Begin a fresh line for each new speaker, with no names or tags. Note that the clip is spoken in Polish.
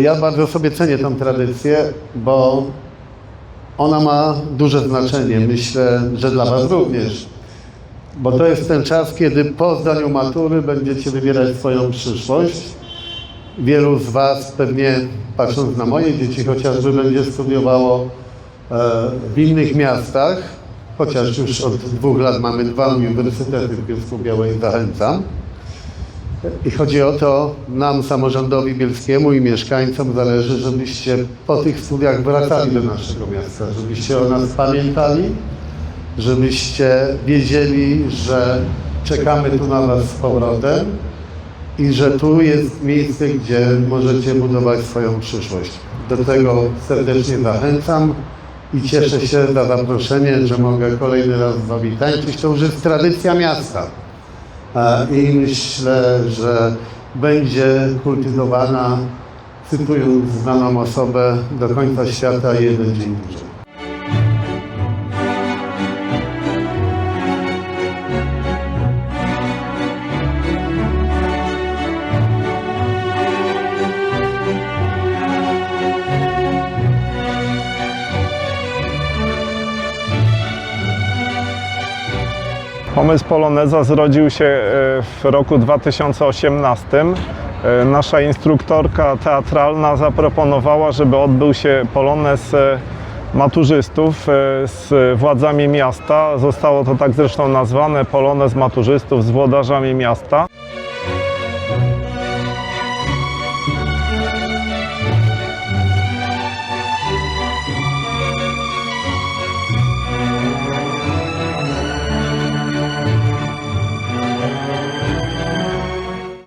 ja bardzo sobie cenię tą tradycję, bo ona ma duże znaczenie. Myślę, że dla Was również. Bo to jest ten czas, kiedy po zdaniu matury będziecie wybierać swoją przyszłość. Wielu z Was pewnie, patrząc na moje dzieci, chociażby będzie studiowało e, w innych miastach, chociaż już od dwóch lat mamy dwa uniwersytety w Bielsku Białej, zachęcam. I chodzi o to, nam, samorządowi bielskiemu i mieszkańcom zależy, żebyście po tych studiach wracali do naszego miasta, żebyście o nas pamiętali, żebyście wiedzieli, że czekamy tu na Was z powrotem i że tu jest miejsce, gdzie możecie budować swoją przyszłość. Do tego serdecznie zachęcam i cieszę się za zaproszenie, że mogę kolejny raz z Wami tańczyć. To już jest tradycja miasta. I myślę, że będzie kultywowana, cytując znaną osobę, do końca świata jeden dzień dłużej.
Pomysł Poloneza zrodził się e, w roku 2018. E, Nasza instruktorka teatralna zaproponowała, żeby odbył się polonez e, maturzystów z władzami miasta. Zostało to tak zresztą nazwane, polonez maturzystów z włodarzami miasta.